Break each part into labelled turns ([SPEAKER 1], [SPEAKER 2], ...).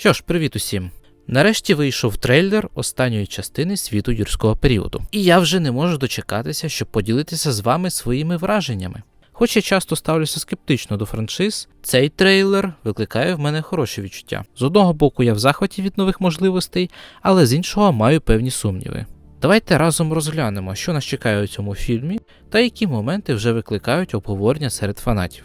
[SPEAKER 1] Що ж, привіт усім. Нарешті вийшов трейлер останньої частини світу юрського періоду, і я вже не можу дочекатися, щоб поділитися з вами своїми враженнями. Хоч я часто ставлюся скептично до франшиз, цей трейлер викликає в мене хороші відчуття. З одного боку, я в захваті від нових можливостей, але з іншого маю певні сумніви. Давайте разом розглянемо, що нас чекає у цьому фільмі, та які моменти вже викликають обговорення серед фанатів.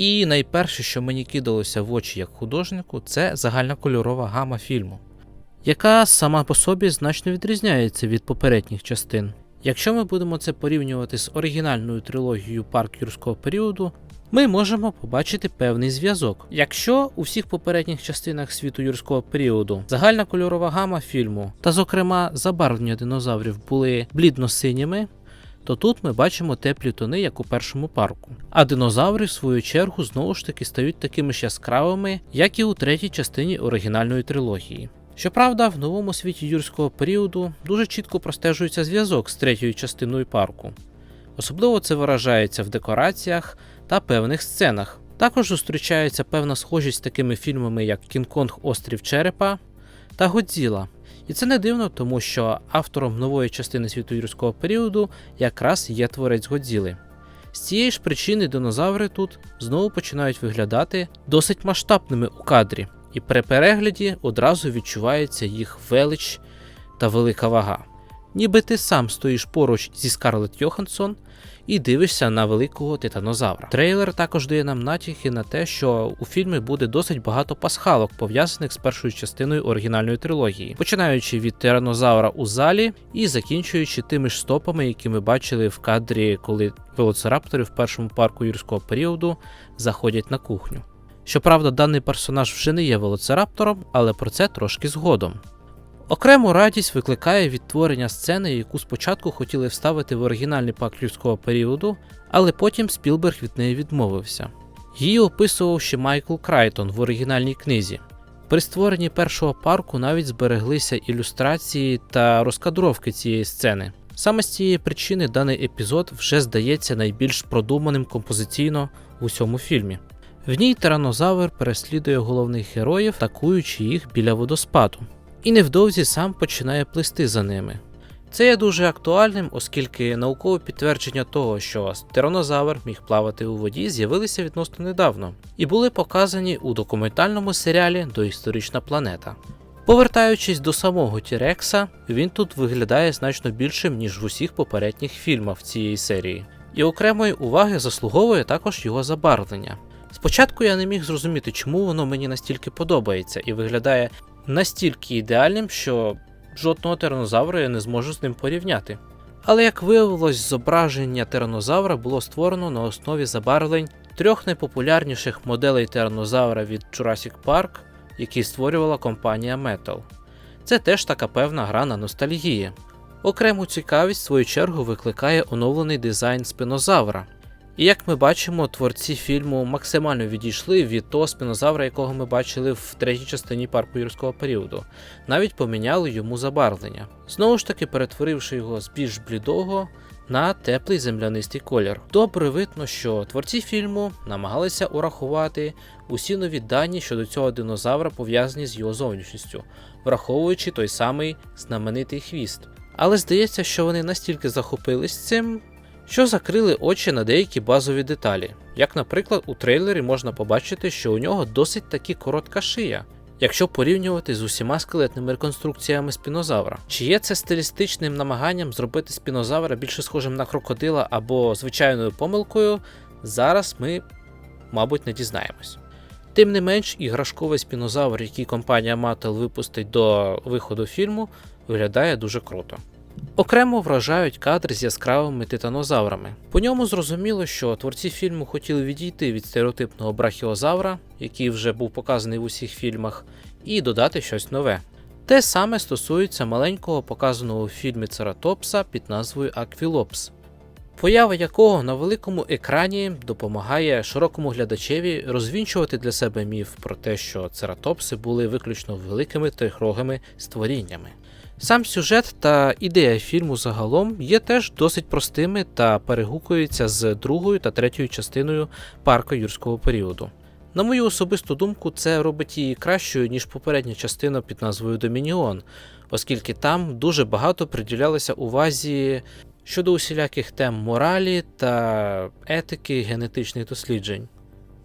[SPEAKER 1] І найперше, що мені кидалося в очі як художнику, це загальнокольорова гама фільму, яка сама по собі значно відрізняється від попередніх частин. Якщо ми будемо це порівнювати з оригінальною трилогією парк юрського періоду, ми можемо побачити певний зв'язок. Якщо у всіх попередніх частинах світу юрського періоду загальна кольорова гама фільму, та, зокрема, забарвлення динозаврів були блідно-синіми, то тут ми бачимо теплі тони, як у першому парку. А динозаври, в свою чергу, знову ж таки стають такими ж яскравими, як і у третій частині оригінальної трилогії. Щоправда, в новому світі юрського періоду дуже чітко простежується зв'язок з третьою частиною парку. Особливо це виражається в декораціях та певних сценах. Також зустрічається певна схожість з такими фільмами, як Кінг-Конг Острів Черепа та Годзіла. І це не дивно, тому що автором нової частини світу юрського періоду якраз є творець Годзіли. З цієї ж причини динозаври тут знову починають виглядати досить масштабними у кадрі, і при перегляді одразу відчувається їх велич та велика вага. Ніби ти сам стоїш поруч зі Скарлетт Йоханссон і дивишся на великого титанозавра. Трейлер також дає нам натяки на те, що у фільмі буде досить багато пасхалок, пов'язаних з першою частиною оригінальної трилогії, починаючи від тиранозавра у залі і закінчуючи тими ж стопами, які ми бачили в кадрі, коли велоцираптори в першому парку юрського періоду заходять на кухню. Щоправда, даний персонаж вже не є велоцираптором, але про це трошки згодом. Окрему радість викликає відтворення сцени, яку спочатку хотіли вставити в оригінальний пак людського періоду, але потім Спілберг від неї відмовився. Її описував ще Майкл Крайтон в оригінальній книзі. При створенні першого парку навіть збереглися ілюстрації та розкадровки цієї сцени. Саме з цієї причини даний епізод вже здається найбільш продуманим композиційно в усьому фільмі. В ній тиранозавр переслідує головних героїв, атакуючи їх біля водоспаду і невдовзі сам починає плисти за ними. Це є дуже актуальним, оскільки наукове підтвердження того, що тиранозавр міг плавати у воді, з'явилися відносно недавно і були показані у документальному серіалі Доісторична планета. Повертаючись до самого Тірекса, він тут виглядає значно більшим, ніж в усіх попередніх фільмах цієї серії, і окремої уваги заслуговує також його забарвлення. Спочатку я не міг зрозуміти, чому воно мені настільки подобається і виглядає настільки ідеальним, що жодного тиранозавра я не зможу з ним порівняти. Але як виявилось, зображення тиранозавра було створено на основі забарвлень трьох найпопулярніших моделей тиранозавра від Jurassic Park, які створювала компанія Metal. Це теж така певна гра на ностальгії. Окрему цікавість в свою чергу викликає оновлений дизайн спинозавра, і як ми бачимо, творці фільму максимально відійшли від того спінозавра, якого ми бачили в третій частині парку юрського періоду, навіть поміняли йому забарвлення, знову ж таки перетворивши його з більш блідого на теплий землянистий колір. Добре видно, що творці фільму намагалися урахувати усі нові дані щодо цього динозавра, пов'язані з його зовнішністю, враховуючи той самий знаменитий хвіст. Але здається, що вони настільки захопились цим, що закрили очі на деякі базові деталі. Як, наприклад, у трейлері можна побачити, що у нього досить таки коротка шия, якщо порівнювати з усіма скелетними реконструкціями спінозавра. Чи є це стилістичним намаганням зробити спінозавра більше схожим на крокодила або звичайною помилкою, зараз ми, мабуть, не дізнаємось. Тим не менш, іграшковий спінозавр, який компанія Mattel випустить до виходу фільму, виглядає дуже круто. Окремо вражають кадри з яскравими титанозаврами. По ньому зрозуміло, що творці фільму хотіли відійти від стереотипного брахіозавра, який вже був показаний в усіх фільмах, і додати щось нове. Те саме стосується маленького показаного у фільмі Цератопса під назвою Аквілопс, поява якого на великому екрані допомагає широкому глядачеві розвінчувати для себе міф про те, що цератопси були виключно великими трихрогими створіннями. Сам сюжет та ідея фільму загалом є теж досить простими та перегукуються з другою та третьою частиною парка юрського періоду. На мою особисту думку, це робить її кращою, ніж попередня частина під назвою Домініон, оскільки там дуже багато приділялося увазі щодо усіляких тем моралі та етики генетичних досліджень.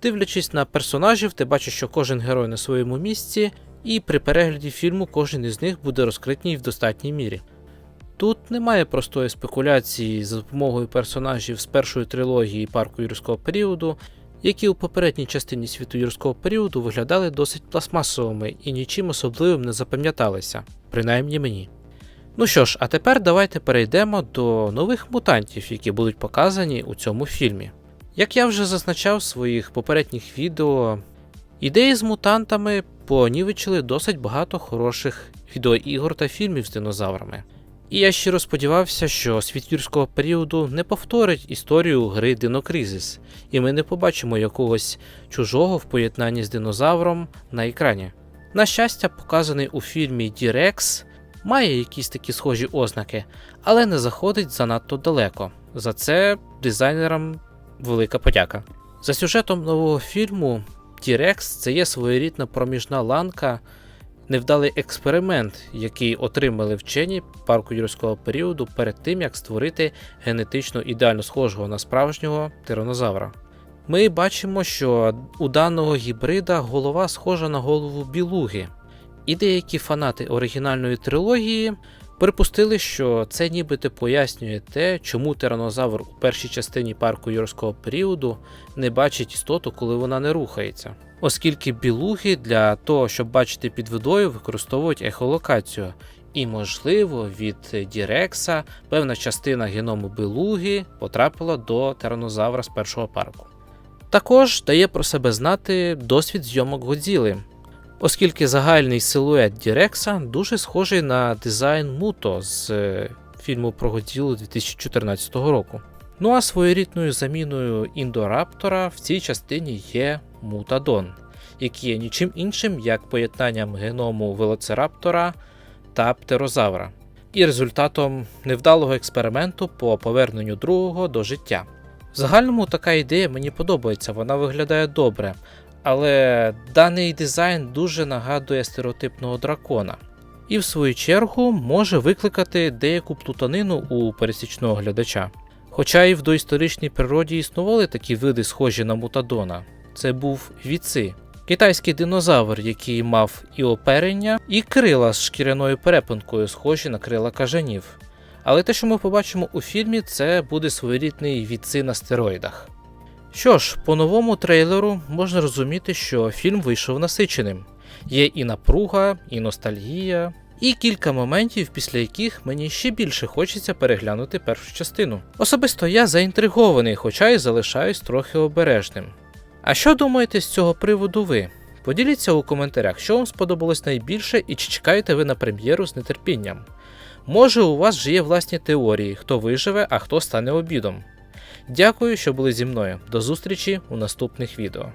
[SPEAKER 1] Дивлячись на персонажів, ти бачиш, що кожен герой на своєму місці, і при перегляді фільму кожен із них буде розкритній в достатній мірі. Тут немає простої спекуляції за допомогою персонажів з першої трилогії парку юрського періоду, які у попередній частині світу юрського періоду виглядали досить пластмасовими і нічим особливим не запам'яталися, принаймні мені. Ну що ж, а тепер давайте перейдемо до нових мутантів, які будуть показані у цьому фільмі. Як я вже зазначав в своїх попередніх відео, ідеї з мутантами понівечили досить багато хороших відеоігор та фільмів з динозаврами. І я щиро сподівався, що світ юрського періоду не повторить історію гри Динокризис, і ми не побачимо якогось чужого в поєднанні з динозавром на екрані. На щастя, показаний у фільмі Дірекс має якісь такі схожі ознаки, але не заходить занадто далеко. За це дизайнерам велика подяка. За сюжетом нового фільму T-Rex це є своєрідна проміжна ланка, невдалий експеримент, який отримали вчені парку юрського періоду перед тим, як створити генетично ідеально схожого на справжнього тиранозавра. Ми бачимо, що у даного гібрида голова схожа на голову білуги, і деякі фанати оригінальної трилогії припустили, що це нібито пояснює те, чому тиранозавр у першій частині парку юрського періоду не бачить істоту, коли вона не рухається. Оскільки білуги для того, щоб бачити під водою, використовують ехолокацію, і, можливо, від Дірекса певна частина геному білуги потрапила до тиранозавра з першого парку. Також дає про себе знати досвід зйомок Годзіли, оскільки загальний силует Дірекса дуже схожий на дизайн Муто з е, фільму про Годзілу 2014 року. Ну а своєрідною заміною індораптора в цій частині є Мутадон, який є нічим іншим як поєднанням геному велоцираптора та птерозавра, і результатом невдалого експерименту по поверненню другого до життя. В загальному така ідея мені подобається, вона виглядає добре, але даний дизайн дуже нагадує стереотипного дракона, і в свою чергу може викликати деяку плутанину у пересічного глядача. Хоча і в доісторичній природі існували такі види, схожі на мутадона, це був віци, китайський динозавр, який мав і оперення, і крила з шкіряною перепинкою, схожі на крила кажанів. Але те, що ми побачимо у фільмі, це буде своєрідний віци на стероїдах. Що ж, по новому трейлеру можна розуміти, що фільм вийшов насиченим. Є і напруга, і ностальгія, і кілька моментів, після яких мені ще більше хочеться переглянути першу частину. Особисто я заінтригований, хоча й залишаюсь трохи обережним. А що думаєте з цього приводу ви? Поділіться у коментарях, що вам сподобалось найбільше і чи чекаєте ви на прем'єру з нетерпінням. Може, у вас вже є власні теорії, хто виживе, а хто стане обідом. Дякую, що були зі мною. До зустрічі у наступних відео.